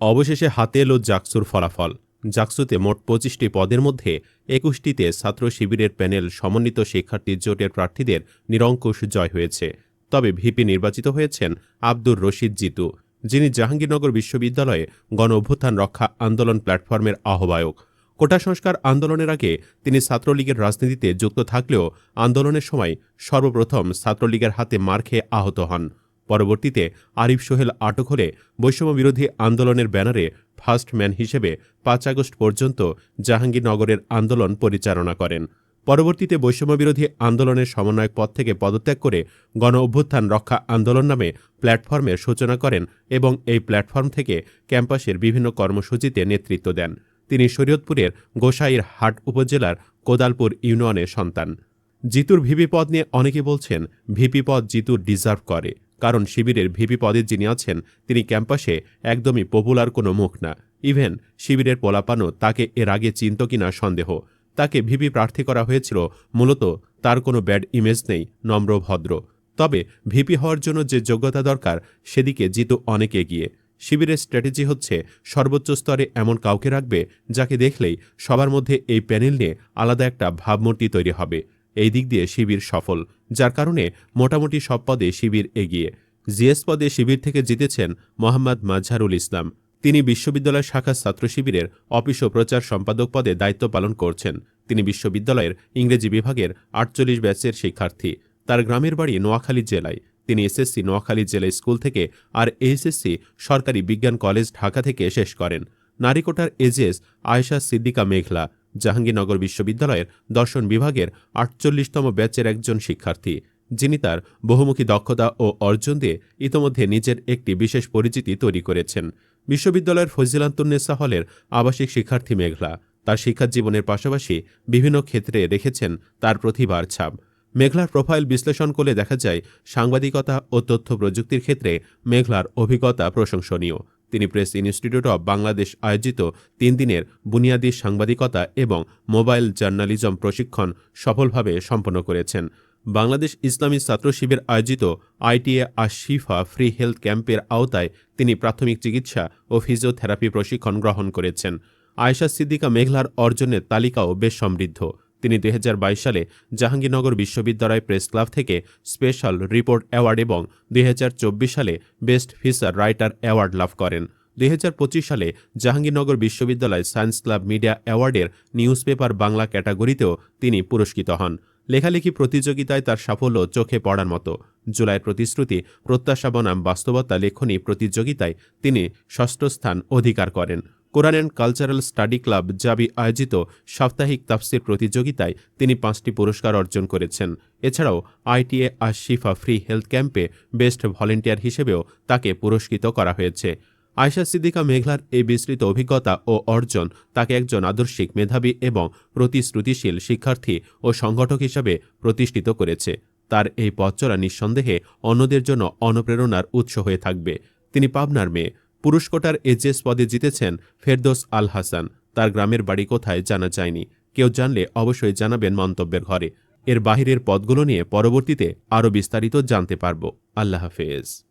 অবশেষে হাতে এলো জাকসুর ফলাফল। জাকসুতে মোট পঁচিশটি পদের মধ্যে একুশটিতে ছাত্র শিবিরের প্যানেল সমন্বিত শিক্ষার্থী জোটের প্রার্থীদের নিরঙ্কুশ জয় হয়েছে। তবে ভিপি নির্বাচিত হয়েছেন আব্দুর রশিদ জিতু, যিনি জাহাঙ্গীরনগর বিশ্ববিদ্যালয়ে গণ অভ্যুত্থান রক্ষা আন্দোলন প্ল্যাটফর্মের আহ্বায়ক। কোটা সংস্কার আন্দোলনের আগে তিনি ছাত্রলীগের রাজনীতিতে যুক্ত থাকলেও আন্দোলনের সময় সর্বপ্রথম ছাত্রলীগের হাতে মার খেয়ে আহত হন। পরবর্তীতে আরিফ সোহেল আটক হলে বৈষম্যবিরোধী আন্দোলনের ব্যানারে ফার্স্টম্যান হিসেবে পাঁচ আগস্ট পর্যন্ত জাহাঙ্গীরনগরের আন্দোলন পরিচালনা করেন। পরবর্তীতে বৈষম্যবিরোধী আন্দোলনের সমন্বয়ক পদ থেকে পদত্যাগ করে গণ অভ্যুত্থান রক্ষা আন্দোলন নামে প্ল্যাটফর্মের সূচনা করেন এবং এই প্ল্যাটফর্ম থেকে ক্যাম্পাসের বিভিন্ন কর্মসূচিতে নেতৃত্ব দেন। তিনি শরীয়তপুরের গোসাইর হাট উপজেলার কোদালপুর ইউনিয়নের সন্তান। জিতুর ভিপি পদ নিয়ে অনেকে বলছেন, ভিপি পদ জিতুর ডিজার্ভ করে। কারণ শিবিরের ভিপি পদে যিনি আছেন, তিনি ক্যাম্পাসে একদমই পপুলার কোনো মুখ না। ইভেন শিবিরের পোলাপানও তাকে এর আগে চিনত কিনা সন্দেহ। তাকে ভিপি প্রার্থী করা হয়েছিল, মূলত তার কোনো ব্যাড ইমেজ নেই, নম্র, ভদ্র। তবে ভিপি হওয়ার জন্য যে যোগ্যতা দরকার, সেদিকে জিতু অনেক এগিয়ে। শিবিরের স্ট্র্যাটেজি হচ্ছে, সর্বোচ্চ স্তরে এমন কাউকে রাখবে, যাকে দেখলেই সবার মধ্যে এই প্যানেল নিয়ে আলাদা একটা ভাবমূর্তি তৈরি হবে। এই দিক দিয়ে শিবির সফল, যার কারণে মোটামুটি সব পদে শিবির এগিয়ে। জিএস পদে শিবির থেকে জিতেছেন মোহাম্মদ মাজহারুল ইসলাম। তিনি বিশ্ববিদ্যালয় শাখা ছাত্র শিবিরের অফিস ও প্রচার সম্পাদক পদে দায়িত্ব পালন করছেন। তিনি বিশ্ববিদ্যালয়ের ইংরেজি বিভাগের আটচল্লিশ ব্যাচের শিক্ষার্থী। তার গ্রামের বাড়ি নোয়াখালী জেলায়। তিনি এসএসসি নোয়াখালী জেলা স্কুল থেকে আর এইচএসসি সরকারি বিজ্ঞান কলেজ ঢাকা থেকে শেষ করেন। নারীকোটার এজেস আয়েশা সিদ্দিকা মেঘলা। জাহাঙ্গীরনগর বিশ্ববিদ্যালয়ের দর্শন বিভাগের আটচল্লিশতম ব্যাচের একজন শিক্ষার্থী। যিনি তার বহুমুখী দক্ষতা ও অর্জন দিয়ে ইতোমধ্যে নিজের একটি বিশেষ পরিচিতি তৈরি করেছেন। বিশ্ববিদ্যালয়ের ফজিলান্তুন্নেসা হলের আবাসিক শিক্ষার্থী মেঘলা। তার শিক্ষা জীবনের পাশাপাশি বিভিন্ন ক্ষেত্রে রেখেছেন তার প্রতিভার ছাপ। মেঘলার প্রোফাইল বিশ্লেষণ করলে দেখা যায়, সাংবাদিকতা ও তথ্য প্রযুক্তির ক্ষেত্রে মেঘলার অভিজ্ঞতা প্রশংসনীয়। তিনি প্রেস ইনস্টিটিউট অব বাংলাদেশ আয়োজিত তিন দিনের বুনিয়াদী সাংবাদিকতা এবং মোবাইল জার্নালিজম প্রশিক্ষণ সফলভাবে সম্পন্ন করেছেন। বাংলাদেশ ইসলামী ছাত্র শিবির আয়োজিত আইটিএ আশিফা ফ্রি হেলথ ক্যাম্পের আওতায় তিনি প্রাথমিক চিকিৎসা ও ফিজিওথেরাপি প্রশিক্ষণ গ্রহণ করেছেন। আয়েশা সিদ্দিকা মেঘলার অর্জনের তালিকাও বেশ সমৃদ্ধ। তিনি দুই হাজার বাইশ সালে জাহাঙ্গীরনগর বিশ্ববিদ্যালয় প্রেস ক্লাব থেকে স্পেশাল রিপোর্ট অ্যাওয়ার্ড এবং দুই হাজার চব্বিশ সালে বেস্ট ফিচার রাইটার অ্যাওয়ার্ড লাভ করেন। দুই হাজার পঁচিশ সালে জাহাঙ্গীরনগর বিশ্ববিদ্যালয় সায়েন্স ক্লাব মিডিয়া অ্যাওয়ার্ডের নিউজ পেপার বাংলা ক্যাটাগরিতেও তিনি পুরস্কৃত হন। লেখালেখি প্রতিযোগিতায় তার সাফল্য চোখে পড়ার মতো। জুলাইয়ের প্রতিশ্রুতি প্রত্যাশা বনাম বাস্তবতা, লেখনী প্রতিযোগিতায় তিনি ষষ্ঠ স্থান অধিকার করেন। Quran and cultural study club Jabi আয়োজিত সাপ্তাহিক তাফসির প্রতিযোগিতায় তিনি পাঁচটি পুরস্কার অর্জন করেছেন। এছাড়াও আইটিএ আশিফা ফ্রি হেলথ ক্যাম্পে বেস্ট ভলেন্টিয়ার হিসেবেও তাকে পুরস্কৃত করা হয়েছে। আয়শা সিদ্দিকা মেঘলার এই বিস্তৃত অভিজ্ঞতা ও অর্জন তাকে একজন আদর্শিক মেধাবী এবং প্রতিশ্রুতিশীল শিক্ষার্থী ও সংগঠক হিসাবে প্রতিষ্ঠিত করেছে। তার এই পথচলা নিঃসন্দেহে অন্যদের জন্য অনুপ্রেরণার উৎস হয়ে থাকবে। তিনি পাবনার মেয়ে। পুরস্কোটার এজেস পদে জিতেছেন ফেরদোস আল হাসান। তার গ্রামের বাড়ি কোথায় জানা যায়নি। কেউ জানলে অবশ্যই জানাবেন মন্তব্যের ঘরে। এর বাহিরের পদগুলো নিয়ে পরবর্তীতে আরও বিস্তারিত জানতে পারব। আল্লাহ হাফেজ।